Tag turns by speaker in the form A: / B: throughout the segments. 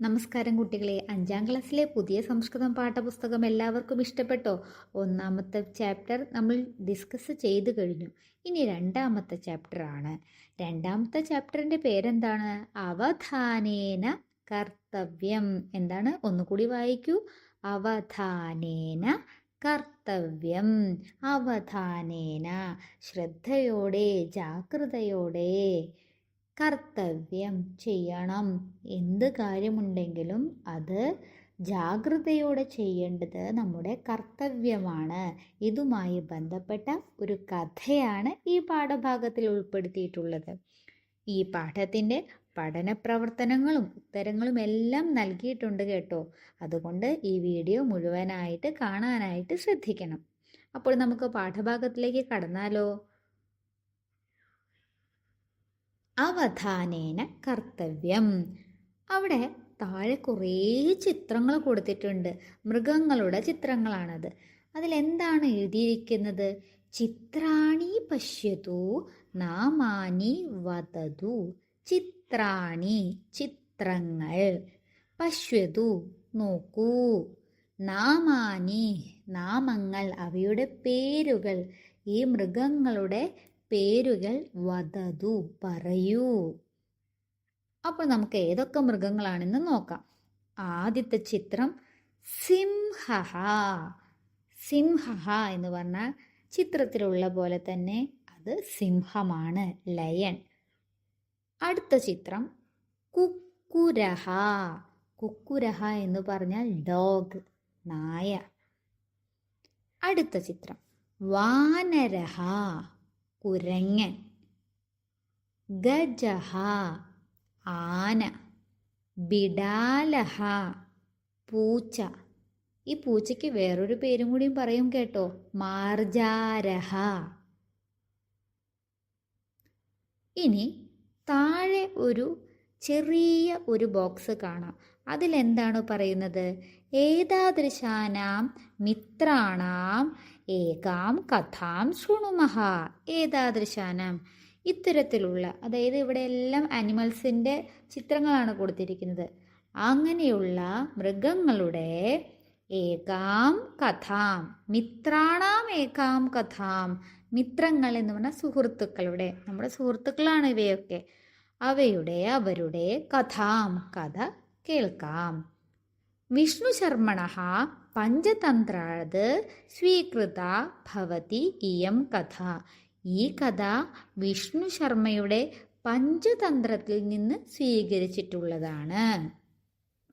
A: നമസ്കാരം കുട്ടികളെ. അഞ്ചാം ക്ലാസ്സിലെ പുതിയ സംസ്കൃതം പാഠപുസ്തകം എല്ലാവർക്കും ഇഷ്ടപ്പെട്ടോ? ഒന്നാമത്തെ ചാപ്റ്റർ നമ്മൾ ഡിസ്കസ് ചെയ്തു കഴിഞ്ഞു. ഇനി രണ്ടാമത്തെ ചാപ്റ്റർ ആണ്. രണ്ടാമത്തെ ചാപ്റ്ററിന്റെ പേരെന്താണ്? അവധാനേന കർത്തവ്യം. എന്താണ്? ഒന്നുകൂടി വായിക്കൂ. അവധാനേന കർത്തവ്യം. അവധാനേന ശ്രദ്ധയോടെ ജാഗ്രതയോടെ. കർത്തവ്യം ചെയ്യണം. എന്ത് കാര്യമുണ്ടെങ്കിലും അത് ജാഗ്രതയോടെ ചെയ്യേണ്ടത് നമ്മുടെ കർത്തവ്യമാണ്. ഇതുമായി ബന്ധപ്പെട്ട ഒരു കഥയാണ് ഈ പാഠഭാഗത്തിൽ ഉൾപ്പെടുത്തിയിട്ടുള്ളത്. ഈ പാഠത്തിന്റെ പഠന പ്രവർത്തനങ്ങളും ഉത്തരങ്ങളും എല്ലാം നൽകിയിട്ടുണ്ട് കേട്ടോ. അതുകൊണ്ട് ഈ വീഡിയോ മുഴുവനായിട്ട് കാണാനായിട്ട് ശ്രദ്ധിക്കണം. അപ്പോൾ നമുക്ക് പാഠഭാഗത്തിലേക്ക് കടന്നാലോ? അവധാനേന കർത്തവ്യം. അവിടെ താഴെ കുറേ ചിത്രങ്ങൾ കൊടുത്തിട്ടുണ്ട്. മൃഗങ്ങളുടെ ചിത്രങ്ങളാണത്. അതിലെന്താണ് എഴുതിയിരിക്കുന്നത്? ചിത്രാണി പശ്യതു നാമാനി വതതു. ചിത്രാണി ചിത്രങ്ങൾ. പശ്യതു നോക്കൂ. നാമാനി നാമങ്ങൾ അവയുടെ പേരുകൾ. ഈ മൃഗങ്ങളുടെ പേരുകൾ വധതു പറയൂ. അപ്പോൾ നമുക്ക് ഏതൊക്കെ മൃഗങ്ങളാണെന്ന് നോക്കാം. ആദ്യത്തെ ചിത്രം സിംഹ സിംഹ എന്ന് പറഞ്ഞാൽ ചിത്രത്തിലുള്ള പോലെ തന്നെ അത് സിംഹമാണ് ലയൺ. അടുത്ത ചിത്രം കുക്കുരഹ. കുക്കുരഹ എന്ന് പറഞ്ഞാൽ ഡോഗ് നായ. അടുത്ത ചിത്രം വാനരഹ. കുരങ്ങൻ. ഗജഹ ആന ബിഡാലഹ പൂച്ച. ഈ പൂച്ചയ്ക്ക് വേറൊരു പേരും കൂടിയും പറയും കേട്ടോ. മാർജാരഹ. ഇനി താഴെ ഒരു ചെറിയ ഒരു ബോക്സ് കാണാം. അതിലെന്താണ് പറയുന്നത്? ഏതാദൃശാനാം മിത്രാണാം ഏകാം കഥാം ശൃണുമഹ. ഏതാദൃശാനാം. ഇത്തരത്തിലുള്ള അതായത് ഇവിടെ എല്ലാം അനിമൽസിന്റെ ചിത്രങ്ങളാണ് കൊടുത്തിരിക്കുന്നത്. അങ്ങനെയുള്ള മൃഗങ്ങളുടെ ഏകാം കഥാം മിത്രാണാം ഏകാം കഥാം മിത്രങ്ങൾ എന്ന് പറഞ്ഞാൽ സുഹൃത്തുക്കളുടെ നമ്മുടെ സുഹൃത്തുക്കളാണ് ഇവയൊക്കെ. അവയുടെ അവരുടെ കഥാം കഥ കേൾക്കാം. വിഷ്ണു ശർമ്മണ പഞ്ചതന്ത്രാത് സ്വീകൃത ഭവതി ഇയം കഥ. ഈ കഥ വിഷ്ണു ശർമ്മയുടെ പഞ്ചതന്ത്രത്തിൽ നിന്ന് സ്വീകരിച്ചിട്ടുള്ളതാണ്.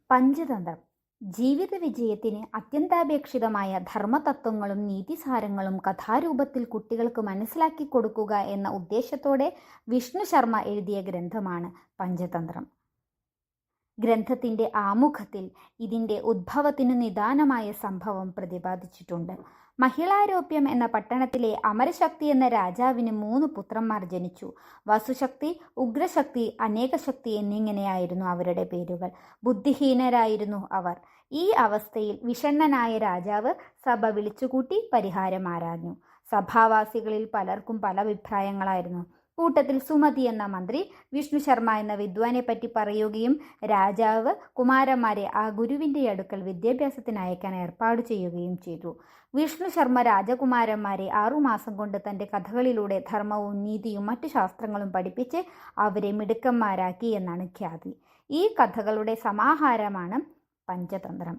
B: പഞ്ചതന്ത്രം. ജീവിത വിജയത്തിന് അത്യന്താപേക്ഷിതമായ ധർമ്മതത്വങ്ങളും നീതിസാരങ്ങളും കഥാരൂപത്തിൽ കുട്ടികൾക്ക് മനസ്സിലാക്കി കൊടുക്കുക എന്ന ഉദ്ദേശത്തോടെ വിഷ്ണു ശർമ്മ എഴുതിയ ഗ്രന്ഥമാണ് പഞ്ചതന്ത്രം. ഗ്രന്ഥത്തിന്റെ ആമുഖത്തിൽ ഇതിന്റെ ഉദ്ഭവത്തിനു നിദാനമായ സംഭവം പ്രതിപാദിച്ചിട്ടുണ്ട്. മഹിളാരോപ്യം എന്ന പട്ടണത്തിലെ അമരശക്തി എന്ന രാജാവിന് മൂന്ന് പുത്രന്മാർ ജനിച്ചു. വസുശക്തി ഉഗ്രശക്തി അനേകശക്തി എന്നിങ്ങനെയായിരുന്നു അവരുടെ പേരുകൾ. ബുദ്ധിഹീനരായിരുന്നു അവർ. ഈ അവസ്ഥയിൽ വിഷണ്ണനായ രാജാവ് സഭ വിളിച്ചുകൂട്ടി പരിഹാരം ആരാഞ്ഞു. സഭാവാസികളിൽ പലർക്കും പല അഭിപ്രായങ്ങളായിരുന്നു. കൂട്ടത്തിൽ സുമതി എന്ന മന്ത്രി വിഷ്ണു ശർമ്മ എന്ന വിദ്വാനെ പറ്റി പറയുകയും രാജാവ് കുമാരന്മാരെ ആ ഗുരുവിന്റെ അടുക്കൽ വിദ്യാഭ്യാസത്തിന് അയക്കാൻ ഏർപ്പാട് ചെയ്യുകയും ചെയ്തു. വിഷ്ണു ശർമ്മ രാജകുമാരന്മാരെ ആറുമാസം കൊണ്ട് തന്റെ കഥകളിലൂടെ ധർമ്മവും നീതിയും മറ്റു ശാസ്ത്രങ്ങളും പഠിപ്പിച്ച് അവരെ മിടുക്കന്മാരാക്കി എന്നാണ് ഖ്യാതി. ഈ കഥകളുടെ സമാഹാരമാണ് പഞ്ചതന്ത്രം.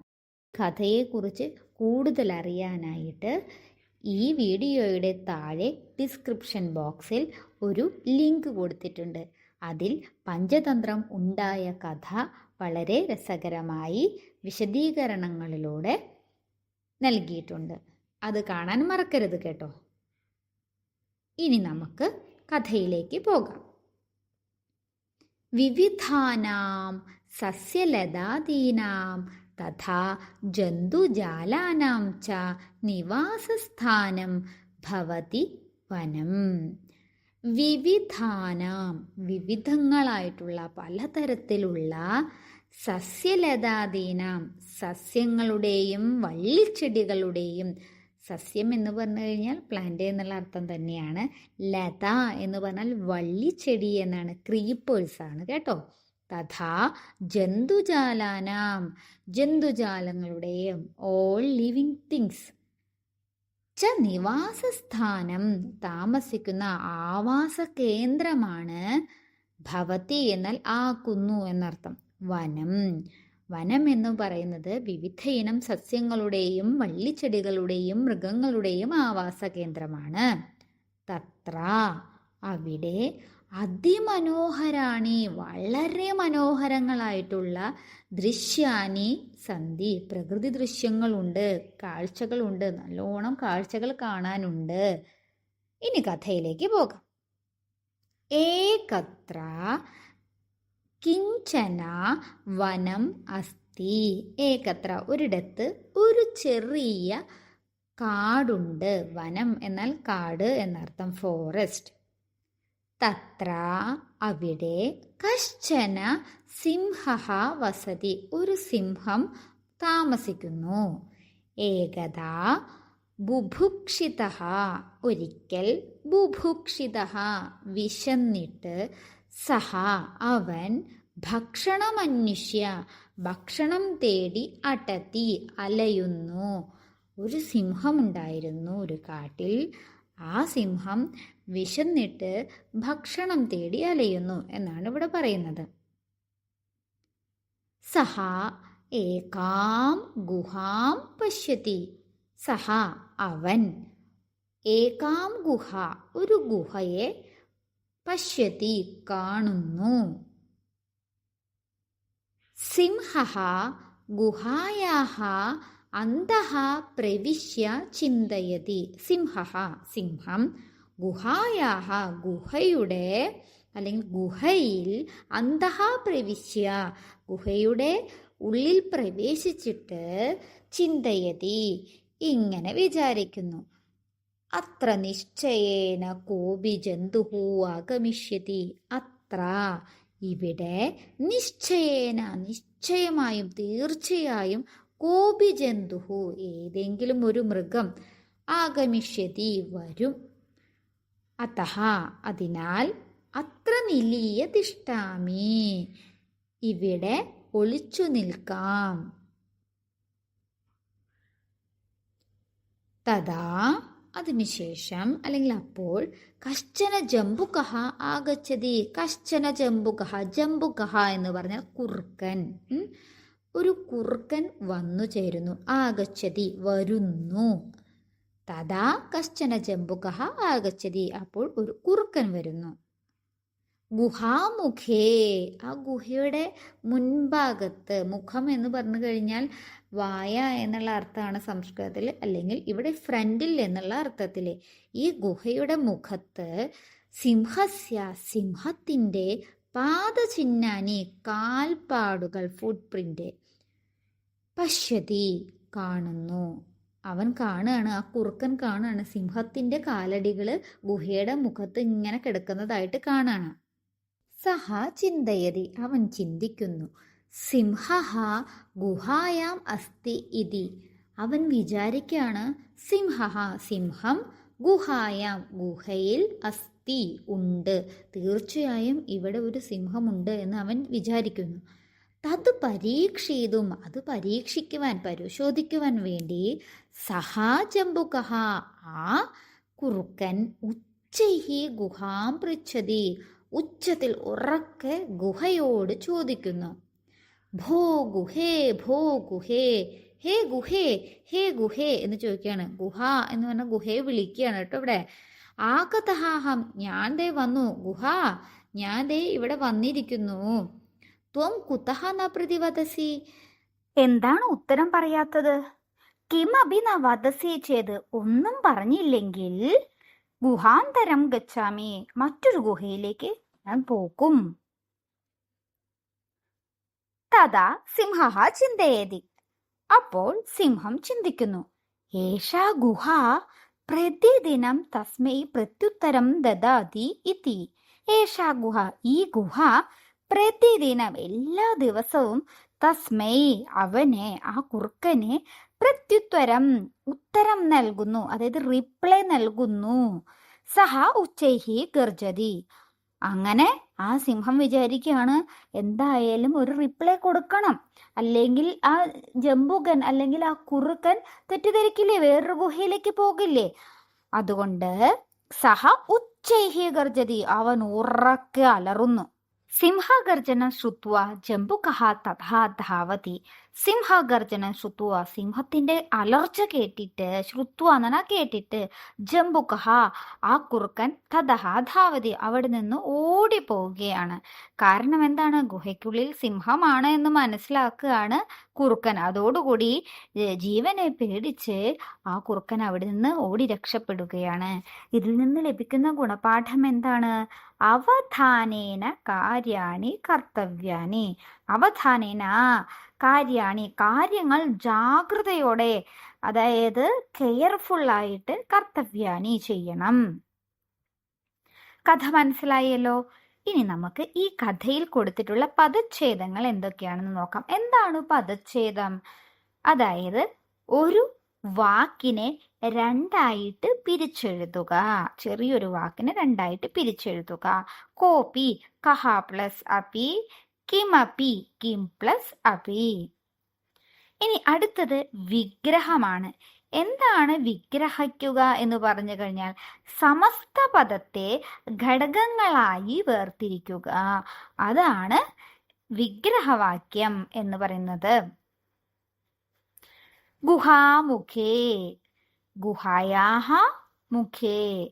A: കഥയെക്കുറിച്ച് കൂടുതൽ അറിയാനായിട്ട് ഈ വീഡിയോയുടെ താഴെ ഡിസ്ക്രിപ്ഷൻ ബോക്സിൽ ഒരു ലിങ്ക് കൊടുത്തിട്ടുണ്ട്. അതിൽ പഞ്ചതന്ത്രം ഉണ്ടായ കഥ വളരെ രസകരമായി വിശദീകരണങ്ങളിലൂടെ നൽകിയിട്ടുണ്ട്. അത് കാണാൻ മറക്കരുത് കേട്ടോ. ഇനി നമുക്ക് കഥയിലേക്ക് പോകാം. വിവിധാനാം സസ്യലതാദീനാം തഥാ ജന്തുജാലാനാം ച നിവാസസ്ഥാനം ഭവതി വനം. വിവിധാനാം വിവിധങ്ങളായിട്ടുള്ള പലതരത്തിലുള്ള സസ്യലതാദീനാം സസ്യങ്ങളുടെയും വള്ളിച്ചെടികളുടെയും സസ്യം എന്ന് പറഞ്ഞു കഴിഞ്ഞാൽ പ്ലാന്റ് എന്നുള്ള അർത്ഥം തന്നെയാണ്. ലത എന്ന് പറഞ്ഞാൽ വള്ളിച്ചെടി എന്നാണ്. ക്രീപ്പേഴ്സ് ആണ് കേട്ടോ. തഥാ ജന്തുജാലാനാം. ജന്തുജാലങ്ങളുടെയും ഓൾ ലിവിങ് തിങ്സ് ച നിവാസസ്ഥാനം താമസിക്കുന്ന ആവാസ കേന്ദ്രമാണ് ഭവതി എന്നാൽ ആക്കുന്നു എന്നർത്ഥം. വനം. വനം എന്ന് പറയുന്നത് വിവിധ ഇനം സസ്യങ്ങളുടെയും വള്ളിച്ചെടികളുടെയും മൃഗങ്ങളുടെയും ആവാസ കേന്ദ്രമാണ് തത്ര അവിടെ അതിമനോഹരാണി വളരെ മനോഹരങ്ങളായിട്ടുള്ള ദൃശ്യാനി സന്ധി. പ്രകൃതി ദൃശ്യങ്ങളുണ്ട് കാഴ്ചകളുണ്ട് നല്ലോണം കാഴ്ചകൾ കാണാനുണ്ട്. ഇനി കഥയിലേക്ക് പോകാം. ഏകത്ര കിഞ്ചന വനം അസ്തി ഏകത്ര ഒരിടത്ത് ഒരു ചെറിയ കാടുണ്ട്. വനം എന്നാൽ കാട് എന്നർത്ഥം ഫോറസ്റ്റ്. തത്ര അവിടെ കശ്ചന സിംഹ വസതി. ഒരു സിംഹം താമസിക്കുന്നു. ഏകദാ ബുഭുക്ഷിത. ഒരിക്കൽ ബുഭുക്ഷിത വിശന്നിട്ട് സഹ അവൻ ഭക്ഷണമന്വേഷ്യ. ഭക്ഷണം തേടി അടത്തി അലയുന്നു. ഒരു സിംഹമുണ്ടായിരുന്നു ഒരു കാട്ടിൽ. ആ സിംഹം വിശന്നിട്ട് ഭക്ഷണം തേടി അലയുന്നു എന്നാണ് ഇവിടെ പറയുന്നത്. സഹ ഏകാം ഗുഹാം പശ്യതി. സഹ അവൻ ഏകാം ഗുഹ ഒരു ഗുഹയെ പശ്യതി കാണുന്നു. സിംഹ ഗുഹായാഹ അന്തഃ പ്രവിശ്യ ചിന്തയതി. സിംഹ സിംഹം ഗുഹായാഹ ഗുഹയുടെ അല്ലെങ്കിൽ ഗുഹയിൽ അന്തഹ പ്രവിശ്യ ഗുഹയുടെ ഉള്ളിൽ പ്രവേശിച്ചിട്ട് ചിന്തയതി. ഇങ്ങനെ വിചാരിക്കുന്നു. അത്ര നിശ്ചയേന കോപി ജന്തുഹു ആഗമിഷ്യതി. അത്ര. ഇവിടെ നിശ്ചയേന നിശ്ചയമായും തീർച്ചയായും കോപി ജന്തുഹു. ഏതെങ്കിലും ഒരു മൃഗം ആഗമിഷ്യതി വരും. അത അതിനാൽ അത്ര നിലീയ തിഷ്ടാമി. ഇവിടെ ഒളിച്ചു നിൽക്കാം. തഥാ അതിനുശേഷം അല്ലെങ്കിൽ അപ്പോൾ കശ്ചന ജംബുകഹ ആഗച്ഛതി കശ്ചന ജംബുകഹ ജംബുകഹ എന്ന് പറഞ്ഞാൽ കുറുക്കൻ. ഒരു കുറുക്കൻ വന്നു ചേരുന്നു. ആഗച്ഛതി വരുന്നു. തഥാ കശ്ചന ജംബുകഹ ആഗച്ഛതി. അപ്പോൾ ഒരു കുറുക്കൻ വരുന്നു. ഗുഹാമുഖേ. ആ ഗുഹയുടെ മുൻഭാഗത്ത് മുഖം എന്ന് പറഞ്ഞു കഴിഞ്ഞാൽ വായ എന്നുള്ള അർത്ഥമാണ് സംസ്കൃതത്തിൽ അല്ലെങ്കിൽ ഇവിടെ ഫ്രണ്ടിൽ എന്നുള്ള അർത്ഥത്തിൽ ഈ ഗുഹയുടെ മുഖത്ത് സിംഹസ്യ സിംഹത്തിന്റെ പാദചിഹ്നാനി കാൽപ്പാടുകൾ ഫുട് പ്രിന്റ് പശ്യതി കാണുന്നു. അവൻ കാണുകയാണ് ആ കുറുക്കൻ കാണുകയാണ് സിംഹത്തിന്റെ കാലടികൾ ഗുഹയുടെ മുഖത്ത് ഇങ്ങനെ കിടക്കുന്നതായിട്ട് കാണുകയാണ് സഹ ചിന്തയതി അവൻ ചിന്തിക്കുന്നു. സിംഹ ഗുഹായാം അസ്തി ഇതി. അവൻ വിചാരിക്കുകയാണ് സിംഹ സിംഹം ഗുഹായാം ഗുഹയിൽ അസ്തി ഉണ്ട്. തീർച്ചയായും ഇവിടെ ഒരു സിംഹമുണ്ട് എന്ന് അവൻ വിചാരിക്കുന്നു. തത് പരീക്ഷിതും അത് പരീക്ഷിക്കുവാൻ പരിശോധിക്കുവാൻ വേണ്ടി സഹാജംബുകഹ ആ കുറുക്കൻ ഉച്ചൈഹി ഗുഹാം പൃച്ഛതി ഉച്ചത്തിൽ ഉറക്കെ ഗുഹയോട് ചോദിക്കുന്നു. ഭോ ഗുഹേ ഭോ ഗുഹേ ഹേ ഗുഹേ ഹേ ഗുഹേ എന്ന് ചോദിക്കുകയാണ്. ഗുഹ എന്ന് പറഞ്ഞാൽ ഗുഹയെ വിളിക്കുകയാണ് കേട്ടോ ഇവിടെ. ആകതഹാഹം ഞാൻ ദേ വന്നു. ഗുഹ ഞാൻ ദേ ഇവിടെ വന്നിരിക്കുന്നു. ത്വം കുതഹ ന പ്രതിവദസി
B: എന്താണ് ഉത്തരം പറയാത്തത്? കിമപി ന വദസി ചെയ്ത് ഒന്നും പറഞ്ഞില്ലെങ്കിൽ ഗുഹാന്തരം ഗച്ഛാമി മറ്റൊരു ഗുഹയിലേക്ക് ഞാൻ പോകും. തഥാ സിംഹ ചിന്തയേതി. അപ്പോൾ സിംഹം ചിന്തിക്കുന്നു ഏഷാ ഗുഹ പ്രതിദിനം തസ്മൈ പ്രത്യുത്തരം ദദാതി ഇതി. ഏഷാ ഗുഹ ഈ ഗുഹ പ്രതിദിനം എല്ലാ ദിവസവും തസ്മൈ അവനെ ആ കുറുക്കനെ പ്രത്യുത്തരം ഉത്തരം നൽകുന്നു. അതായത് റിപ്ലൈ നൽകുന്നു. സഹ ഉച്ചൈഹി ഗർജതി. അങ്ങനെ ആ സിംഹം വിചാരിക്കുകയാണ് എന്തായാലും ഒരു റിപ്ലൈ കൊടുക്കണം. അല്ലെങ്കിൽ ആ ജംബുകൻ അല്ലെങ്കിൽ ആ കുറുക്കൻ തെറ്റിദ്ധരിക്കില്ലേ? വേറൊരു ഗുഹയിലേക്ക് പോകില്ലേ? അതുകൊണ്ട് സഹ ഉച്ചൈഹി ഗർജതി. അവൻ ഉറക്കെ അലറുന്നു. സിംഹഗർജനം ശ്രുത്വ ജംബുകഹ തഥാ ധാവതി സിംഹഗർജനം ശ്രുത്വ. സിംഹത്തിന്റെ അലർച്ച കേട്ടിട്ട് ശ്രുത്വ എന്നാ കേട്ടിട്ട് ജംബുകഹ ആ കുറുക്കൻ തഥഹ ധാവതി അവിടെ നിന്ന് ഓടിപ്പോവുകയാണ്. കാരണം എന്താണ്? ഗുഹയ്ക്കുള്ളിൽ സിംഹമാണ് എന്ന് മനസ്സിലാക്കുകയാണ് കുറുക്കൻ. അതോടുകൂടി ജീവനെ പേടിച്ച് ആ കുറുക്കൻ അവിടെ നിന്ന് ഓടി രക്ഷപ്പെടുകയാണ്. ഇതിൽ നിന്ന് ലഭിക്കുന്ന ഗുണപാഠം എന്താണ്? അവധാനേന കാര്യാണി കർത്തവ്യാനി. അവധാനേന കാര്യാണി കാര്യങ്ങൾ ജാഗ്രതയോടെ അതായത് കെയർഫുൾ ആയിട്ട് കർത്തവ്യാനി ചെയ്യണം. കഥ മനസ്സിലായല്ലോ? ഇനി നമുക്ക് ഈ കഥയിൽ കൊടുത്തിട്ടുള്ള പദച്ഛേദങ്ങൾ എന്തൊക്കെയാണെന്ന് നോക്കാം. എന്താണ് പദച്ഛേദം? അതായത് ഒരു വാക്കിനെ രണ്ടായിട്ട് പിരിച്ചെഴുതുക. ചെറിയൊരു വാക്കിനെ രണ്ടായിട്ട് പിരിച്ചെഴുതുക. കോപ്പി കഹ പ്ലസ് അപി കിമപി കിം പ്ലസ് അപി. ഇനി അടുത്തത് വിഗ്രഹമാണ്. എന്താണ് വിഗ്രഹിക്കുക എന്ന് പറഞ്ഞു കഴിഞ്ഞാൽ സമസ്ത പദത്തെ ഘടകങ്ങളായി വേർതിരിക്കുക. അതാണ് വിഗ്രഹവാക്യം എന്ന് പറയുന്നത്. ഗുഹാമുഖേ ഗുഹായാഹ മുഖേ.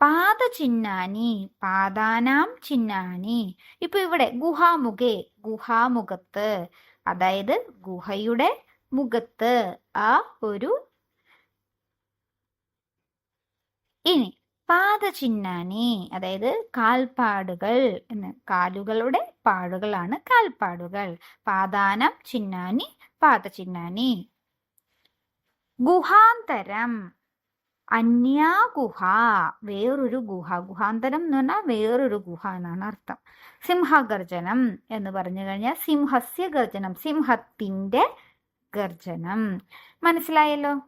B: പാദചിഹ്നാനി പാദാനാം ചിഹ്നാനി ഇപ്പൊ ഇവിടെ ഗുഹാമുഖേ ഗുഹാമുഖത്ത് അതായത് ഗുഹയുടെ മുഖത്ത് ആ ഒരു ഇനി പാദചിഹ്നാനി അതായത് കാൽപ്പാടുകൾ എന്ന്. കാലുകളുടെ പാടുകളാണ് കാൽപ്പാടുകൾ. പാദാനം ചിഹ്നാനി പാദചിഹ്നാനി ഗുഹാന്തരം. അന്യാ ഗുഹ വേറൊരു ഗുഹ. ഗുഹാന്തരം എന്ന് പറഞ്ഞാൽ വേറൊരു ഗുഹ എന്നാണ് അർത്ഥം. സിംഹഗർജനം എന്ന് പറഞ്ഞു കഴിഞ്ഞാൽ സിംഹസ്യ ഗർജനം സിംഹത്തിന്റെ ഗർജനം. മനസ്സിലായല്ലോ?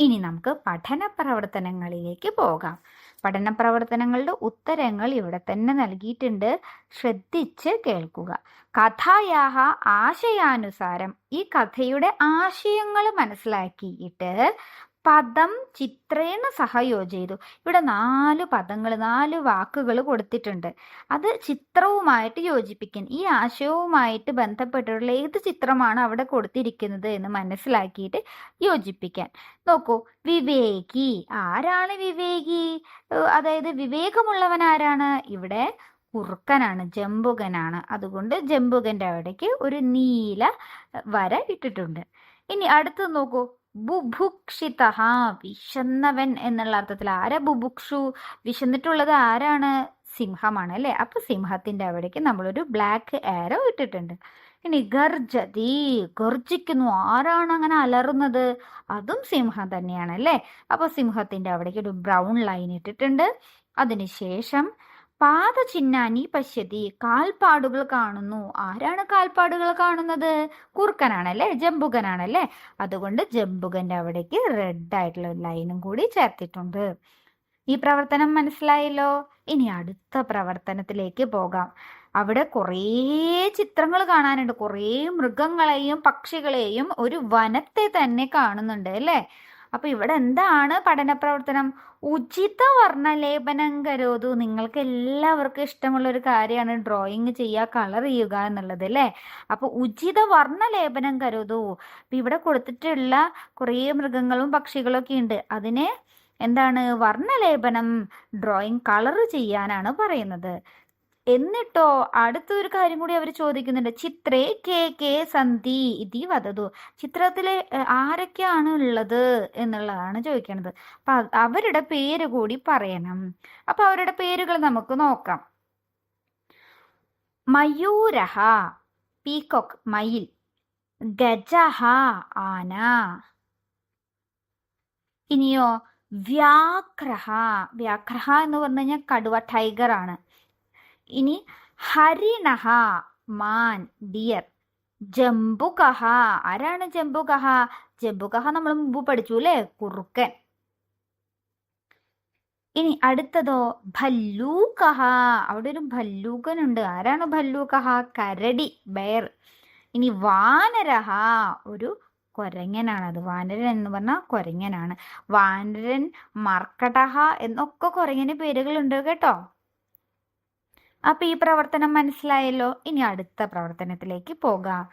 B: ഇനി നമുക്ക് പഠന പ്രവർത്തനങ്ങളിലേക്ക് പോകാം. പഠന പ്രവർത്തനങ്ങളുടെ ഉത്തരങ്ങൾ ഇവിടെ തന്നെ നൽകിയിട്ടുണ്ട്. ശ്രദ്ധിച്ച് കേൾക്കുക. കഥായാഹ ആശയാനുസാരം ഈ കഥയുടെ ആശയങ്ങൾ മനസ്സിലാക്കിയിട്ട് പദം ചിത്രേണ സഹയോജയിതു ഇവിടെ നാല് പദങ്ങൾ നാല് വാക്കുകൾ കൊടുത്തിട്ടുണ്ട്. അത് ചിത്രവുമായിട്ട് യോജിപ്പിക്കാൻ ഈ ആശയവുമായിട്ട് ബന്ധപ്പെട്ടിട്ടുള്ള ഏത് ചിത്രമാണ് അവിടെ കൊടുത്തിരിക്കുന്നത് എന്ന് മനസ്സിലാക്കിയിട്ട് യോജിപ്പിക്കാൻ. നോക്കൂ വിവേകി. ആരാണ് വിവേകി? അതായത് വിവേകമുള്ളവൻ ആരാണ്? ഇവിടെ കുറുക്കനാണ് ജമ്പുകനാണ്. അതുകൊണ്ട് ജമ്പുകന്റെ അവിടേക്ക് ഒരു നീല വര ഇട്ടിട്ടുണ്ട്. ഇനി അടുത്ത് നോക്കൂ. ബുഭുക്ഷിത വിശന്നവൻ എന്നുള്ള അർത്ഥത്തിൽ ആരാ ബുഭുക്ഷു? വിശന്നിട്ടുള്ളത് ആരാണ്? സിംഹമാണ് അല്ലെ? അപ്പൊ സിംഹത്തിന്റെ അവിടേക്ക് നമ്മളൊരു ബ്ലാക്ക് ആരോ ഇട്ടിട്ടുണ്ട്. ഇനി ഗർജതി ഗർജിക്കുന്നു ആരാണ് അങ്ങനെ അലറുന്നത്? അതും സിംഹം തന്നെയാണ് അല്ലേ? അപ്പൊ സിംഹത്തിന്റെ അവിടേക്ക് ഒരു ബ്രൗൺ ലൈൻ ഇട്ടിട്ടുണ്ട്. അതിനുശേഷം പാദചിഹ്നാനി പശ്യതി. കാൽപ്പാടുകൾ കാണുന്നു. ആരാണ് കാൽപ്പാടുകൾ കാണുന്നത്? കുറുക്കനാണല്ലേ? ജംബുകനാണല്ലേ അതുകൊണ്ട് ജമ്പുകന്റെ അവിടേക്ക് റെഡ് ആയിട്ടുള്ള ലൈനും കൂടി ചേർത്തിട്ടുണ്ട്. ഈ പ്രവർത്തനം മനസ്സിലായല്ലോ? ഇനി അടുത്ത പ്രവർത്തനത്തിലേക്ക് പോകാം. അവിടെ കുറേ ചിത്രങ്ങൾ കാണാനുണ്ട്. കുറേ മൃഗങ്ങളെയും പക്ഷികളെയും ഒരു വനത്തെ തന്നെ കാണുന്നുണ്ട് അല്ലേ? അപ്പൊ ഇവിടെ എന്താണ് പഠന പ്രവർത്തനം ഉചിത വർണലേപനം കരോതു. നിങ്ങൾക്ക് എല്ലാവർക്കും ഇഷ്ടമുള്ള ഒരു കാര്യമാണ് ഡ്രോയിങ് ചെയ്യുക കളർ ചെയ്യുക എന്നുള്ളത് അല്ലേ? അപ്പോൾ ഉചിത വർണലേപനം കരുതു. അപ്പൊ ഇവിടെ കൊടുത്തിട്ടുള്ള കുറേ മൃഗങ്ങളും പക്ഷികളും ഒക്കെ ഉണ്ട്. അതിനെ എന്താണ്? വർണലേപനം ഡ്രോയിങ് കളർ ചെയ്യാനാണ് പറയുന്നത്. എന്നിട്ടോ അടുത്തൊരു കാര്യം കൂടി അവർ ചോദിക്കുന്നുണ്ട്. ചിത്രേ കെ കെ സന്ധി ഇതി വധതു. ചിത്രത്തിലെ ആരൊക്കെയാണ് ഉള്ളത് എന്നുള്ളതാണ് ചോദിക്കുന്നത് അപ്പൊ അവരുടെ പേര് കൂടി പറയണം. അപ്പൊ അവരുടെ പേരുകൾ നമുക്ക് നോക്കാം. മയൂരഹ പീകോക്ക് മയിൽ. ഗജഹ ആന. ഇനിയോ വ്യാഘ്രഹ. വ്യാഘ്രഹ എന്ന് പറഞ്ഞു കഴിഞ്ഞാൽ കടുവ ടൈഗർ ആണ് ഇനി ഹരിണഹ മാൻ ഡിയർ. ജംബുകഹ. ആരാണ് ജംബുകഹ? ജംബുകഹ നമ്മൾ മുമ്പ് പഠിച്ചു അല്ലേ? കുറുക്കൻ. ഇനി അടുത്തതോ ഭല്ലൂകഹ. അവിടെ ഒരു ഭല്ലൂക്കനുണ്ട് ആരാണ് ഭല്ലൂകഹ? കരടി ബെയർ. ഇനി വാനരഹ. ഒരു കൊരങ്ങനാണ് അത്. വാനരൻ എന്ന് പറഞ്ഞാൽ കൊരങ്ങനാണ്. വാനരൻ മർക്കടഹ എന്നൊക്കെ കൊരങ്ങന് പേരുകളുണ്ട് കേട്ടോ. അപ്പൊ ഈ പ്രവർത്തനം മനസ്സിലായല്ലോ. ഇനി അടുത്ത പ്രവർത്തനത്തിലേക്ക് പോകാം.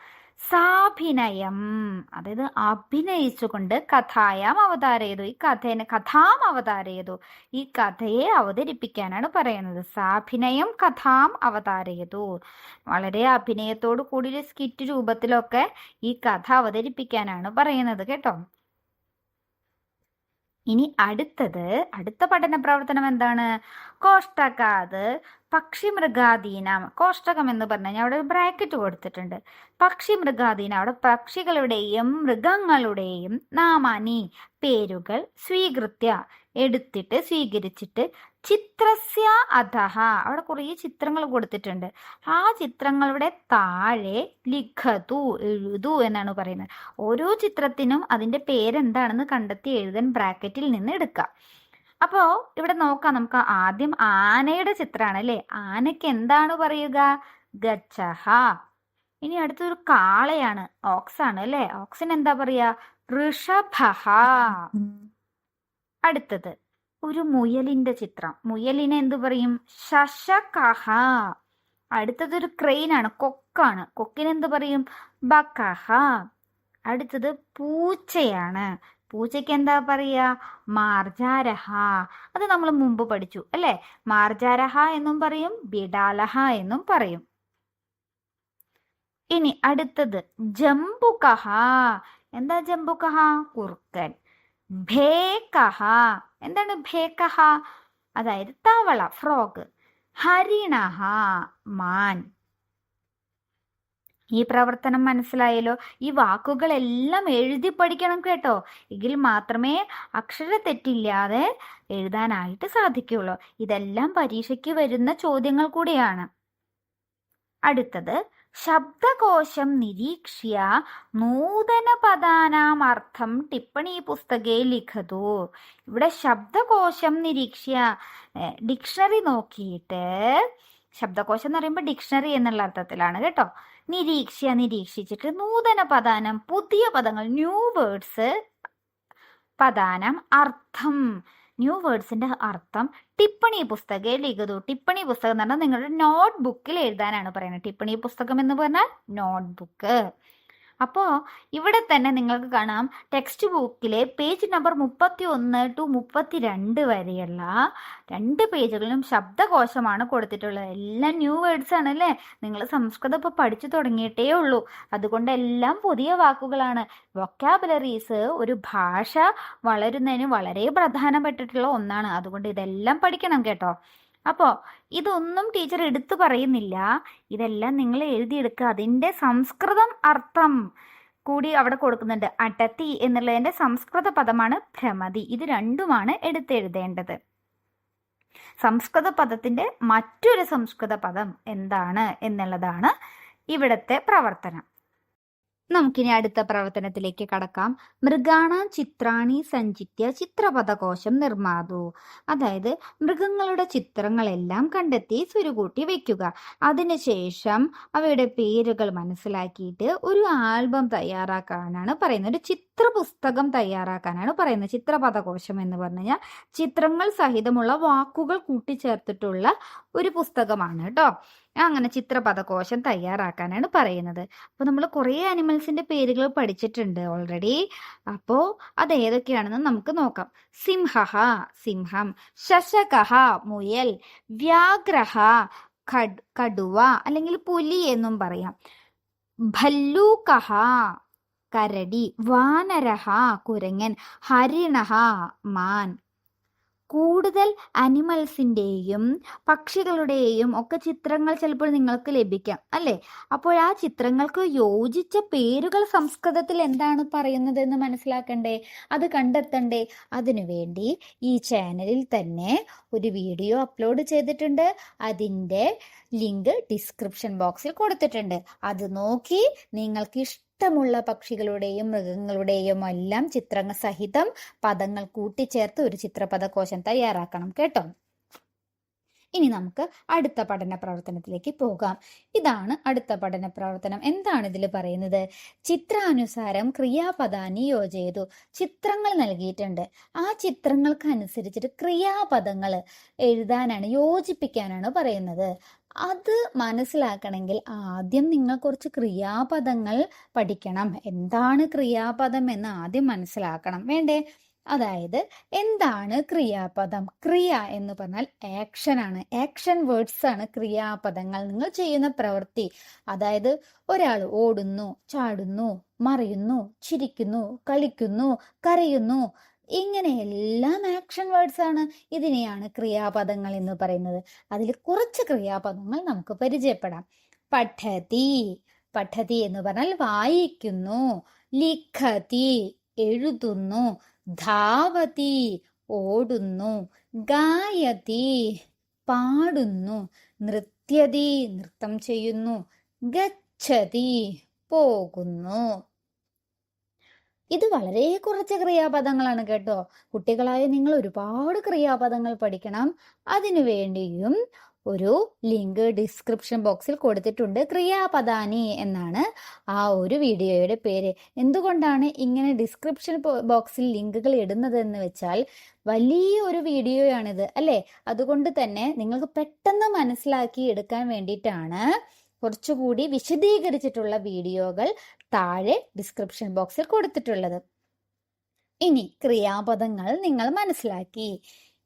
B: സാഭിനയം. അതായത് അഭിനയിച്ചുകൊണ്ട് കഥായാം അവതാരയതു. ഈ കഥേനെ കഥാം അവതാരയതു. ഈ കഥയെ അവതരിപ്പിക്കാനാണ് പറയുന്നത്. സാഭിനയം കഥാം അവതാരയതു. വളരെ അഭിനയത്തോടു കൂടി സ്കിറ്റ് രൂപത്തിലൊക്കെ ഈ കഥ അവതരിപ്പിക്കാനാണ് പറയുന്നത് കേട്ടോ. ഇനി അടുത്തത് അടുത്ത പഠന പ്രവർത്തനം എന്താണ്? കോഷ്ടകാത് പക്ഷി മൃഗാധീനം കോഷ്ടകം എന്ന് പറഞ്ഞു അവിടെ ബ്രാക്കറ്റ് കൊടുത്തിട്ടുണ്ട്. പക്ഷി മൃഗാധീനം അവിടെ പക്ഷികളുടെയും മൃഗങ്ങളുടെയും നാമാനി പേരുകൾ സ്വീകൃത്യ എടുത്തിട്ട് സ്വീകരിച്ചിട്ട് ചിത്രസ്യ അധഹ അവിടെ കുറേ ചിത്രങ്ങൾ കൊടുത്തിട്ടുണ്ട്. ആ ചിത്രങ്ങളുടെ താഴെ ലിഖതു എഴുതു എന്നാണ് പറയുന്നത്. ഓരോ ചിത്രത്തിനും അതിന്റെ പേരെന്താണെന്ന് കണ്ടെത്തി എഴുതാൻ ബ്രാക്കറ്റിൽ നിന്ന് എടുക്കാം. അപ്പോ ഇവിടെ നോക്കാം നമുക്ക് ആദ്യം ആനയുടെ ചിത്രമാണ് അല്ലേ? ആനയ്ക്ക് എന്താണ് പറയുക? ഗച്ഛഹ ഇനി അടുത്തൊരു കാളയാണ് ഓക്സ് ആണ് അല്ലേ? ഓക്സിന് എന്താ പറയാ ഋഷഭഹ. അടുത്തത് ഒരു മുയലിന്റെ ചിത്രം. മുയലിനെ എന്തു പറയും? ശശകഹ. അടുത്തത് ഒരു ക്രെയിൻ ആണ് കൊക്കാണ് കൊക്കിനെന്ത് പറയും? ബക്കഹ അടുത്തത് പൂച്ചയാണ്. പൂച്ചയ്ക്ക് എന്താ പറയുക മാർജാരഹ. അത് നമ്മൾ മുമ്പ് പഠിച്ചു അല്ലേ? മാർജാരഹ എന്നും പറയും ബിഡാലഹ എന്നും പറയും. ഇനി അടുത്തത് ജംബുകഹ. എന്താ ജംബുകഹ? കുറുക്കൻ. ഭേകഹ. എന്താണ് ഭേകഹ? അതായത് തവള ഫ്രോഗ്. ഹരിണഹ. മാൻ. ഈ പ്രവർത്തനം മനസ്സിലായല്ലോ? ഈ വാക്കുകളെല്ലാം എഴുതി പഠിക്കണം കേട്ടോ. എങ്കിൽ മാത്രമേ അക്ഷര തെറ്റില്ലാതെ എഴുതാനായിട്ട് സാധിക്കുള്ളൂ ഇതെല്ലാം പരീക്ഷയ്ക്ക് വരുന്ന ചോദ്യങ്ങൾ കൂടിയാണ്. അടുത്തത് ശബ്ദകോശം നിരീക്ഷ്യ നൂതന പദാനാം അർത്ഥം ടിപ്പണി പുസ്തകേ ലിഖതു. ഇവിടെ ശബ്ദകോശം നിരീക്ഷ്യ ഡിക്ഷണറി നോക്കിയിട്ട് ശബ്ദകോശം എന്ന് പറയുമ്പോൾ ഡിക്ഷണറി എന്നുള്ള അർത്ഥത്തിലാണ് കേട്ടോ. നിരീക്ഷ്യ നിരീക്ഷിച്ചിട്ട് നൂതന പദാനം പുതിയ പദങ്ങൾ ന്യൂ വേർഡ്സ് പദാനം അർത്ഥം. ന്യൂ വേർഡ്സിന്റെ അർത്ഥം ടിപ്പണി പുസ്തകം ലിഖതു. ടിപ്പണി പുസ്തകം എന്ന് പറഞ്ഞാൽ നിങ്ങളുടെ നോട്ട് ബുക്കിൽ എഴുതാനാണ് പറയുന്നത്. ടിപ്പണി പുസ്തകം എന്ന് പറഞ്ഞാൽ നോട്ട് ബുക്ക് അപ്പോൾ ഇവിടെ തന്നെ നിങ്ങൾക്ക് കാണാം ടെക്സ്റ്റ് ബുക്കിലെ പേജ് നമ്പർ മുപ്പത്തി ഒന്ന് ടു മുപ്പത്തി രണ്ട് വരെയുള്ള രണ്ട് പേജുകളിലും ശബ്ദകോശമാണ് കൊടുത്തിട്ടുള്ളത്. എല്ലാം ന്യൂ വേർഡ്സ് ആണ് അല്ലേ നിങ്ങൾ സംസ്കൃതം ഇപ്പോൾ പഠിച്ചു തുടങ്ങിയിട്ടേ ഉള്ളൂ. അതുകൊണ്ട് എല്ലാം പുതിയ വാക്കുകളാണ്. വൊക്കാബുലറീസ് ഒരു ഭാഷ വളരുന്നതിന് വളരെ പ്രധാനപ്പെട്ടിട്ടുള്ള ഒന്നാണ്. അതുകൊണ്ട് ഇതെല്ലാം പഠിക്കണം കേട്ടോ. അപ്പോൾ ഇതൊന്നും ടീച്ചർ എടുത്തു പറയുന്നില്ല. ഇതെല്ലാം നിങ്ങൾ എഴുതിയെടുക്കുക. അതിന്റെ സംസ്കൃതം അർത്ഥം കൂടി അവിടെ കൊടുക്കുന്നുണ്ട്. അടത്തി എന്നുള്ളതിന്റെ സംസ്കൃത പദമാണ് ഭ്രമതി. ഇത് രണ്ടുമാണ് എടുത്തെഴുതേണ്ടത് സംസ്കൃത പദത്തിന്റെ മറ്റൊരു സംസ്കൃത പദം എന്താണ് എന്നുള്ളതാണ് ഇവിടുത്തെ പ്രവർത്തനം. നമുക്കിനി അടുത്ത പ്രവർത്തനത്തിലേക്ക് കടക്കാം. മൃഗാണ ചിത്രാണി സഞ്ചിത്യ ചിത്രപഥകോശം നിർമ്മാതു. അതായത് മൃഗങ്ങളുടെ ചിത്രങ്ങളെല്ലാം കണ്ടെത്തി സ്വരുകൂട്ടി വെക്കുക. അതിനുശേഷം അവയുടെ പേരുകൾ മനസ്സിലാക്കിയിട്ട് ഒരു ആൽബം തയ്യാറാക്കാനാണ് പറയുന്നത് ഒരു ചിത്രപുസ്തകം തയ്യാറാക്കാനാണ് പറയുന്നത്. ചിത്രപദകോശം എന്ന് പറഞ്ഞു ചിത്രങ്ങൾ സഹിതമുള്ള വാക്കുകൾ കൂട്ടിച്ചേർത്തിട്ടുള്ള ഒരു പുസ്തകമാണ് കേട്ടോ. അങ്ങനെ ചിത്രപദകോശം തയ്യാറാക്കാനാണ് പറയുന്നത്. അപ്പോൾ നമ്മൾ കുറേ അനിമൽസിന്റെ പേരുകൾ പഠിച്ചിട്ടുണ്ട് ഓൾറെഡി അപ്പോൾ അത് ഏതൊക്കെയാണെന്ന് നമുക്ക് നോക്കാം. സിംഹ സിംഹം ശശകഹ മുയൽ വ്യാഗ്രഹ കടുവ അല്ലെങ്കിൽ പുലി എന്നും പറയാം. ഭല്ലൂകഹ കരടി വാനരഹ കുരങ്ങൻ ഹരിണഹ മാൻ. കൂടുതൽ അനിമൽസിന്റെയും പക്ഷികളുടെയും ഒക്കെ ചിത്രങ്ങൾ ചിലപ്പോൾ നിങ്ങൾക്ക് ലഭിക്കാം അല്ലേ? അപ്പോൾ ആ ചിത്രങ്ങൾക്ക് യോജിച്ച പേരുകൾ സംസ്കൃതത്തിൽ എന്താണ് പറയുന്നത് എന്ന് മനസ്സിലാക്കണ്ടേ? അത് കണ്ടെത്തണ്ടേ? അതിനുവേണ്ടി ഈ ചാനലിൽ തന്നെ ഒരു വീഡിയോ അപ്ലോഡ് ചെയ്തിട്ടുണ്ട്. അതിന്റെ ലിങ്ക് ഡിസ്ക്രിപ്ഷൻ ബോക്സിൽ കൊടുത്തിട്ടുണ്ട്. അത് നോക്കി നിങ്ങൾക്ക്
A: ഇഷ്ടമുള്ള പക്ഷികളുടെയും മൃഗങ്ങളുടെയും എല്ലാം ചിത്രങ്ങൾ സഹിതം പദങ്ങൾ കൂട്ടിച്ചേർത്ത് ഒരു ചിത്രപദകോശം തയ്യാറാക്കണം കേട്ടോ. ഇനി നമുക്ക് അടുത്ത പഠന പ്രവർത്തനത്തിലേക്ക് പോകാം. ഇതാണ് അടുത്ത പഠന പ്രവർത്തനം. എന്താണ് ഇതിൽ പറയുന്നത്? ചിത്രാനുസാരം ക്രിയാപദാനി യോജയതു. ചിത്രങ്ങൾ നൽകിയിട്ടുണ്ട്. ആ ചിത്രങ്ങൾക്ക് അനുസരിച്ചിട്ട് ക്രിയാപദങ്ങൾ എഴുതാനാണ് യോജിപ്പിക്കാനാണ് പറയുന്നത്. അത് മനസ്സിലാക്കണമെങ്കിൽ ആദ്യം നിങ്ങൾ കുറച്ച് ക്രിയാപദങ്ങൾ പഠിക്കണം. എന്താണ് ക്രിയാപദം എന്ന് ആദ്യം മനസ്സിലാക്കണം. വേണ്ടേ? അതായത് എന്താണ് ക്രിയാപദം? ക്രിയ എന്ന് പറഞ്ഞാൽ ആക്ഷൻ ആണ്. ആക്ഷൻ വേർഡ്സ് ആണ് ക്രിയാപദങ്ങൾ. നിങ്ങൾ ചെയ്യുന്ന പ്രവൃത്തി അതായത് ഒരാൾ ഓടുന്നു ചാടുന്നു മറിയുന്നു ചിരിക്കുന്നു കളിക്കുന്നു കരയുന്നു ഇങ്ങനെ എല്ലാം ആക്ഷൻ വേർഡ്സ് ആണ് ഇതിനെയാണ് ക്രിയാപദങ്ങൾ എന്ന് പറയുന്നത്. അതിൽ കുറച്ച് ക്രിയാപദങ്ങൾ നമുക്ക് പരിചയപ്പെടാം. പഠതി പഠതി എന്ന് പറഞ്ഞാൽ വായിക്കുന്നു ലിഖതി എഴുതുന്നു ധാവതി ഓടുന്നു ഗായതി പാടുന്നു നൃത്യതി നൃത്തം ചെയ്യുന്നു ഗച്ഛതി പോകുന്നു. ഇത് വളരെ കുറച്ച് ക്രിയാപദങ്ങളാണ് കേട്ടോ. കുട്ടികളായ നിങ്ങൾ ഒരുപാട് ക്രിയാപദങ്ങൾ പഠിക്കണം. അതിനു വേണ്ടിയും ഒരു ലിങ്ക് ഡിസ്ക്രിപ്ഷൻ ബോക്സിൽ കൊടുത്തിട്ടുണ്ട്. ക്രിയാപദാനി എന്നാണ് ആ ഒരു വീഡിയോയുടെ പേര്. എന്തുകൊണ്ടാണ് ഇങ്ങനെ ഡിസ്ക്രിപ്ഷൻ ബോക്സിൽ ലിങ്കുകൾ ഇടുന്നത് എന്ന് വെച്ചാൽ വലിയ ഒരു വീഡിയോയാണിത് അല്ലേ? അതുകൊണ്ട് തന്നെ നിങ്ങൾക്ക് പെട്ടെന്ന് മനസ്സിലാക്കി എടുക്കാൻ വേണ്ടിയിട്ടാണ് കുറച്ചുകൂടി വിശദീകരിച്ചിട്ടുള്ള വീഡിയോകൾ താഴെ ഡിസ്ക്രിപ്ഷൻ ബോക്സിൽ കൊടുത്തിട്ടുള്ളത്. ഇനി ക്രിയാപദങ്ങൾ നിങ്ങൾ മനസ്സിലാക്കി.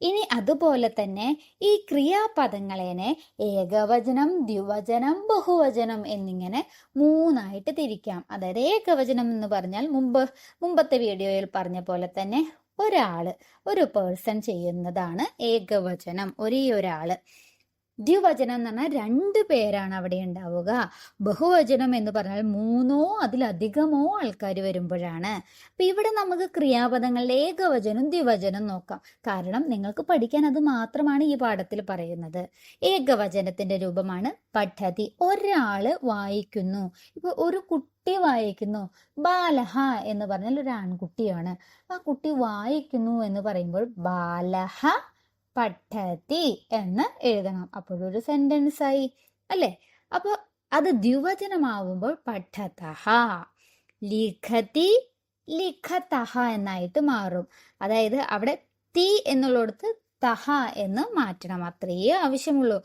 A: ഇനി അതുപോലെ തന്നെ ഈ ക്രിയാപദങ്ങളെ ഏകവചനം ദ്വിവചനം ബഹുവചനം എന്നിങ്ങനെ മൂന്നായിട്ട് തിരിക്കാം. അതായത് ഏകവചനം എന്ന് പറഞ്ഞാൽ മുമ്പ് മുമ്പത്തെ വീഡിയോയിൽ പറഞ്ഞ പോലെ തന്നെ ഒരാൾ ഒരു പേഴ്സൺ ചെയ്യുന്നതാണ് ഏകവചനം ഒരേ ഒരാൾ ദ്വിവചനം എന്ന് പറഞ്ഞാൽ രണ്ട് പേരാണ് അവിടെ ഉണ്ടാവുക. ബഹുവചനം എന്ന് പറഞ്ഞാൽ മൂന്നോ അതിലധികമോ ആൾക്കാർ വരുമ്പോഴാണ്. അപ്പൊ ഇവിടെ നമുക്ക് ക്രിയാപദങ്ങളുടെ ഏകവചനം ദ്വിവചനം നോക്കാം. കാരണം നിങ്ങൾക്ക് പഠിക്കാൻ അത് മാത്രമാണ് ഈ പാഠത്തിൽ പറയുന്നത്. ഏകവചനത്തിന്റെ രൂപമാണ് പഠതി ഒരാൾ വായിക്കുന്നു. ഇപ്പൊ ഒരു കുട്ടി വായിക്കുന്നു. ബാലഹ എന്ന് പറഞ്ഞാൽ ഒരു ആൺകുട്ടിയാണ്. ആ കുട്ടി വായിക്കുന്നു എന്ന് പറയുമ്പോൾ ബാലഹ പഠതി എന്ന് എഴുതണം. അപ്പോഴൊരു സെന്റൻസ് ആയി അല്ലേ? അപ്പൊ അത് ദ്വിവചനമാവുമ്പോൾ പഠതഹ ലിഖതി ലിഖതഹ എന്നായിട്ട് മാറും. അതായത് അവിടെ തി എന്നുള്ളിടത്ത് തഹ എന്ന് മാറ്റണം. അത്രയേ ആവശ്യമുള്ളൂ.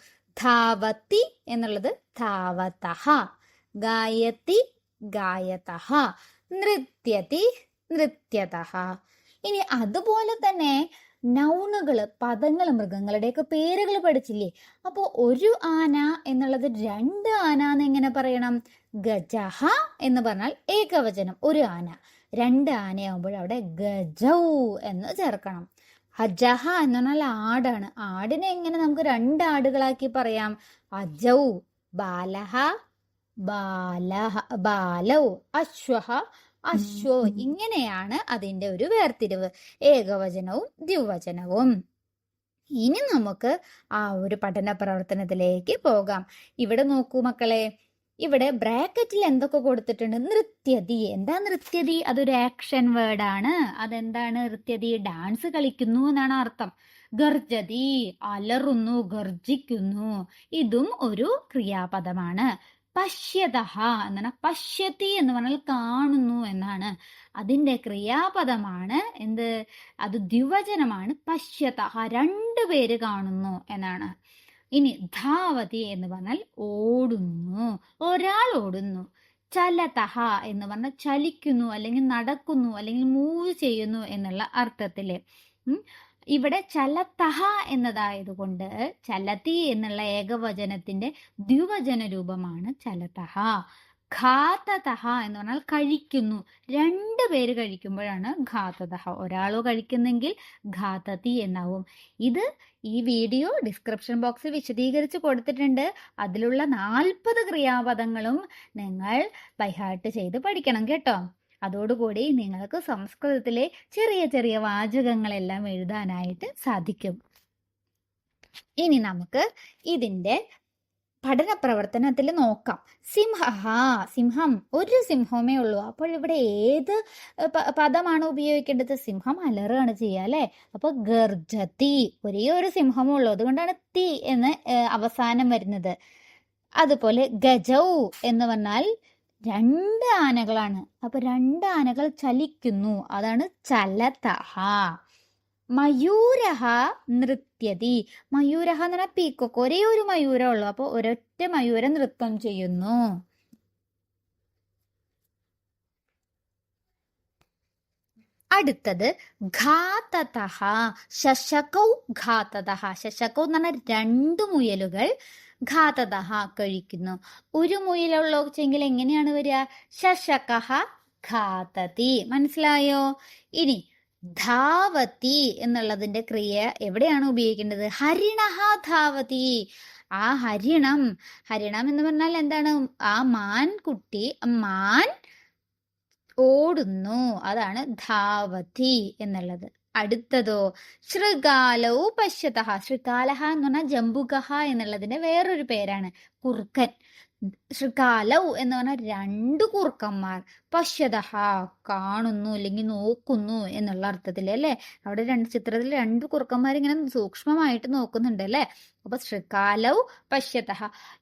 A: ധാവത്തി എന്നുള്ളത് ധാവതഹ ഗായത്തി ഗായതഹ നൃത്യതി നൃത്യതഹ. ഇനി അതുപോലെ തന്നെ നൗണുകൾ പദങ്ങൾ മൃഗങ്ങളുടെയൊക്കെ പേരുകൾ പഠിച്ചില്ലേ? അപ്പോൾ ഒരു ആന എന്നുള്ളത് രണ്ട് ആന എന്ന് എങ്ങനെ പറയണം? ഗജഹ എന്ന് പറഞ്ഞാൽ ഏകവചനം ഒരു ആന. രണ്ട് ആനയാകുമ്പോൾ അവിടെ ഗജൗ എന്ന് ചേർക്കണം. ഹജഹ എന്ന് പറഞ്ഞാൽ ആടാണ്. ആടിനെ എങ്ങനെ നമുക്ക് രണ്ട് ആടുകളാക്കി പറയാം? അജൗ ബാലഹ ബാലഹ ബാലൗ അശ്വഹ അശ്വോ ഇങ്ങനെയാണ് അതിന്റെ ഒരു വേർതിരിവ്. ഏകവചനവും ദ്വിവചനവും. ഇനി നമുക്ക് ആ ഒരു പഠന പ്രവർത്തനത്തിലേക്ക് പോകാം. ഇവിടെ നോക്കൂ മക്കളെ. ഇവിടെ ബ്രാക്കറ്റിൽ എന്തൊക്കെ കൊടുത്തിട്ടുണ്ട്? നൃത്യതി. എന്താ നൃത്യതി? അതൊരു ആക്ഷൻ വേർഡാണ്. അതെന്താണ്? നൃത്യതി. ഡാൻസ് കളിക്കുന്നു എന്നാണ് അർത്ഥം. ഗർജതി. അലറുന്നു ഗർജിക്കുന്നു. ഇതും ഒരു ക്രിയാപദമാണ്. പശ്യതഹ എന്നാണ് പശ്യത്തി എന്ന് പറഞ്ഞാൽ കാണുന്നു എന്നാണ്. അതിന്റെ ക്രിയാപദമാണ് എന്ത്? അത് ദ്വിവചനമാണ് പശ്യതഹ. രണ്ടു പേര് കാണുന്നു എന്നാണ്. ഇനി ധാവതി എന്ന് പറഞ്ഞാൽ ഓടുന്നു. ഒരാൾ ഓടുന്നു. ചലതഹ എന്ന് പറഞ്ഞാൽ ചലിക്കുന്നു അല്ലെങ്കിൽ നടക്കുന്നു അല്ലെങ്കിൽ മൂവ് ചെയ്യുന്നു എന്നുള്ള അർത്ഥത്തിൽ. ഇവിടെ ചലതഹ എന്നതായതുകൊണ്ട് ചലതി എന്നുള്ള ഏകവചനത്തിന്റെ ദ്വിവചന രൂപമാണ് ചലതഹ ഘാതതഹ എന്ന് പറഞ്ഞാൽ കഴിക്കുന്നു. രണ്ട് പേര് കഴിക്കുമ്പോഴാണ് ഘാതതഹ. ഒരാളോ കഴിക്കുന്നെങ്കിൽ ഘാതതി എന്നാവും. ഇത് ഈ വീഡിയോ ഡിസ്ക്രിപ്ഷൻ ബോക്സിൽ വിശദീകരിച്ച് കൊടുത്തിട്ടുണ്ട്. അതിലുള്ള നാൽപ്പത് ക്രിയാപദങ്ങളും നിങ്ങൾ ബൈഹാർട്ട് ചെയ്ത് പഠിക്കണം കേട്ടോ. അതോടുകൂടി നിങ്ങൾക്ക് സംസ്കൃതത്തിലെ ചെറിയ ചെറിയ വാചകങ്ങളെല്ലാം എഴുതാനായിട്ട് സാധിക്കും. ഇനി നമുക്ക് ഇതിന്റെ പഠന പ്രവർത്തനത്തിൽ നോക്കാം. സിംഹ സിംഹം ഒരു സിംഹമേ ഉള്ളൂ. അപ്പോൾ ഇവിടെ ഏത് പദമാണ് ഉപയോഗിക്കേണ്ടത്? സിംഹം അലറുകയാണ് ചെയ്യുക അല്ലെ? അപ്പൊ ഗർജതി ഒരേ ഒരു സിംഹമേ ഉള്ളൂ. അതുകൊണ്ടാണ് തി എന്ന് അവസാനം വരുന്നത്. അതുപോലെ ഗജൗ എന്ന് പറഞ്ഞാൽ രണ്ട് ആനകളാണ്. അപ്പൊ രണ്ട് ആനകൾ ചലിക്കുന്നു. അതാണ് ചലതഹ. മയൂരഹ നൃത്യതി. മയൂരഹ എന്ന് പറഞ്ഞാൽ പീക്കൊക്കെ. ഒരേ ഒരു മയൂര ഉള്ളു. അപ്പൊ ഒരൊറ്റ മയൂര നൃത്തം ചെയ്യുന്നു. അടുത്തത് ഘാതതഹ. ശശകൗ ഘാതതഹ. ശശകൗ എന്ന് പറഞ്ഞാൽ രണ്ട് മുയലുകൾ. ഘാതതഹ കഴിക്കുന്നു. ഒരു മുയിലുള്ള ചെങ്കിൽ എങ്ങനെയാണ് വരിക? ശശകഹ ഘാതതി. മനസ്സിലായോ? ഇനി ധാവതി എന്നുള്ളതിന്റെ ക്രിയ എവിടെയാണ് ഉപയോഗിക്കേണ്ടത്? ഹരിണഹ ധാവതി. ആ ഹരിണം ഹരിണം എന്ന് പറഞ്ഞാൽ എന്താണ്? ആ മാൻ കുട്ടി മാൻ ഓടുന്നു. അതാണ് ധാവതി എന്നുള്ളത്. അടുത്തതോ? ശൃഗാലൗ പശ്യത. ശൃഗാലഹ എന്ന് പറഞ്ഞാൽ ജംബുകഹ എന്നുള്ളതിന്റെ വേറൊരു പേരാണ്. കുറുക്കൻ. ശൃഗാലൗ എന്ന് പറഞ്ഞാൽ രണ്ട് കുറുക്കന്മാർ. പശ്യത കാണുന്നു അല്ലെങ്കിൽ നോക്കുന്നു എന്നുള്ള അർത്ഥത്തിൽ അല്ലേ? അവിടെ രണ്ട് ചിത്രത്തിൽ രണ്ട് കുറുക്കന്മാർ ഇങ്ങനെ സൂക്ഷ്മമായിട്ട് നോക്കുന്നുണ്ട് അല്ലേ? അപ്പൊ ശൃകാലൗ പശ്യത.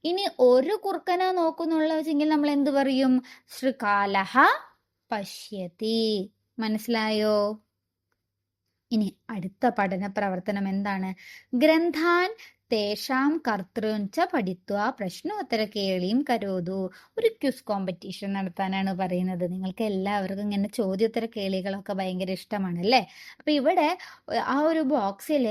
A: ഇനി ഒരു കുറുക്കനെ നോക്കുന്നുള്ള വെച്ചെങ്കിൽ നമ്മൾ എന്ത് പറയും? ശൃകാലഹ പശ്യതി. മനസ്സിലായോ? ഇനി അടുത്ത പഠന പ്രവർത്തനം എന്താണ്? ഗ്രന്ഥാൻ തേഷാം കർത്തൃഞ്ച പഠിത്വ പ്രശ്നോത്തര കേളിയും കരോതു. ഒരു ക്യൂസ് കോമ്പറ്റീഷൻ നടത്താനാണ് പറയുന്നത്. നിങ്ങൾക്ക് എല്ലാവർക്കും ഇങ്ങനെ ചോദ്യോത്തര കേളികളൊക്കെ ഭയങ്കര ഇഷ്ടമാണ് അല്ലേ? അപ്പൊ ഇവിടെ ആ ഒരു ബോക്സിൽ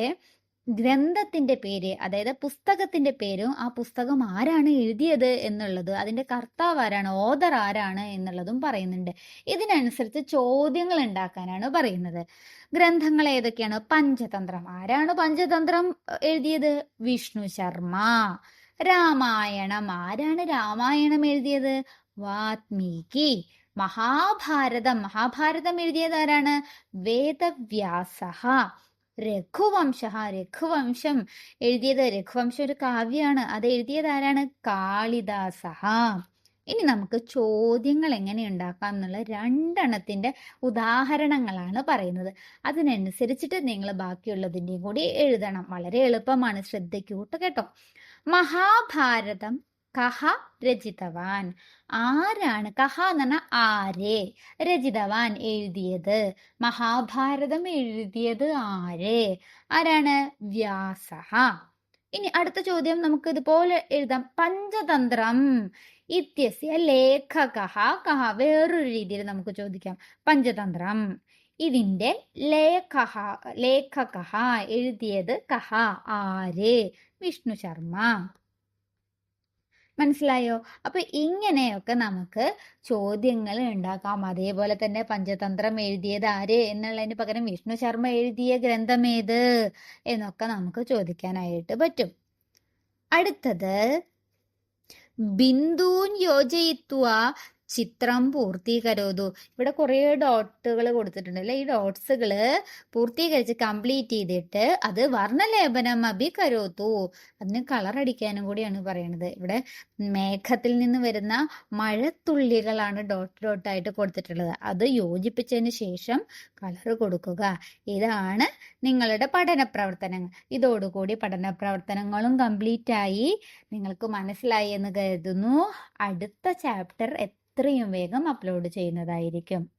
A: ഗ്രന്ഥത്തിന്റെ പേര് അതായത് പുസ്തകത്തിന്റെ പേരും ആ പുസ്തകം ആരാണ് എഴുതിയത് എന്നുള്ളത് അതിന്റെ കർത്താവ് ആരാണ് ഓദർ ആരാണ് എന്നുള്ളതും പറയുന്നുണ്ട്. ഇതിനനുസരിച്ച് ചോദ്യങ്ങൾ ഉണ്ടാക്കാനാണ് പറയുന്നത്. ഗ്രന്ഥങ്ങൾ ഏതൊക്കെയാണ്? പഞ്ചതന്ത്രം. ആരാണ് പഞ്ചതന്ത്രം എഴുതിയത്? വിഷ്ണു ശർമ്മ. രാമായണം. ആരാണ് രാമായണം എഴുതിയത്? വാത്മീകി. മഹാഭാരതം. മഹാഭാരതം എഴുതിയത് ആരാണ്? വേദവ്യാസ രഘുവംശ രഘുവംശം എഴുതിയത്. രഘുവംശം ഒരു കാവ്യമാണ് അത് എഴുതിയത് ആരാണ്? കാളിദാസ ഇനി നമുക്ക് ചോദ്യങ്ങൾ എങ്ങനെ ഉണ്ടാക്കാം എന്നുള്ള രണ്ടെണ്ണത്തിന്റെ ഉദാഹരണങ്ങളാണ് പറയുന്നത്. അതിനനുസരിച്ചിട്ട് നിങ്ങൾ ബാക്കിയുള്ളതിന്റെയും കൂടി എഴുതണം. വളരെ എളുപ്പമാണ്. ശ്രദ്ധിക്കൂട്ട് കേട്ടോ. മഹാഭാരതം കഹ രചിതവാൻ. ആരാണ് കഹ എന്ന് പറഞ്ഞാൽ ആരെ രചിതവാൻ എഴുതിയത്? മഹാഭാരതം എഴുതിയത് ആരെ? ആരാണ്? വ്യാസ ഇനി അടുത്ത ചോദ്യം നമുക്ക് ഇതുപോലെ എഴുതാം. പഞ്ചതന്ത്രം ഇത്യസ്യ ലേഖക കഹ വേറൊരു രീതിയിൽ നമുക്ക് ചോദിക്കാം. പഞ്ചതന്ത്രം ഇതിന്റെ ലേഖക ലേഖകഃ എഴുതിയത് കഹ ആര്? വിഷ്ണു ശർമ്മ. മനസ്സിലായോ? അപ്പൊ ഇങ്ങനെയൊക്കെ നമുക്ക് ചോദ്യങ്ങൾ ഉണ്ടാക്കാം. അതേപോലെ തന്നെ പഞ്ചതന്ത്രം എഴുതിയത് ആര് എന്നുള്ളതിന് പകരം വിഷ്ണു ശർമ്മ എഴുതിയ ഗ്രന്ഥം ഏത് എന്നൊക്കെ നമുക്ക് ചോദിക്കാനായിട്ട് പറ്റും. അടുത്തത് ബിന്ദൂൻ യോജയിത്വ ചിത്രം പൂർത്തീകരോതു ഇവിടെ കുറേ ഡോട്ടുകൾ കൊടുത്തിട്ടുണ്ട് അല്ലെ? ഈ ഡോട്ട്സുകൾ പൂർത്തീകരിച്ച് കംപ്ലീറ്റ് ചെയ്തിട്ട് അത് വർണലേപനം അഭികരോത്തു. അതിന് കളർ അടിക്കാനും കൂടിയാണ് പറയണത്. ഇവിടെ മേഘത്തിൽ നിന്ന് വരുന്ന മഴത്തുള്ളികളാണ് ഡോട്ട് ഡോട്ടായിട്ട് കൊടുത്തിട്ടുള്ളത്. അത് യോജിപ്പിച്ചതിന് ശേഷം കളർ കൊടുക്കുക. ഇതാണ് നിങ്ങളുടെ പഠന പ്രവർത്തനങ്ങൾ ഇതോടുകൂടി പഠന പ്രവർത്തനങ്ങളും കംപ്ലീറ്റ് ആയി നിങ്ങൾക്ക് മനസ്സിലായി എന്ന് കരുതുന്നു. അടുത്ത ചാപ്റ്റർ എത്രയും വേഗം അപ്ലോഡ് ചെയ്യുന്നതായിരിക്കും.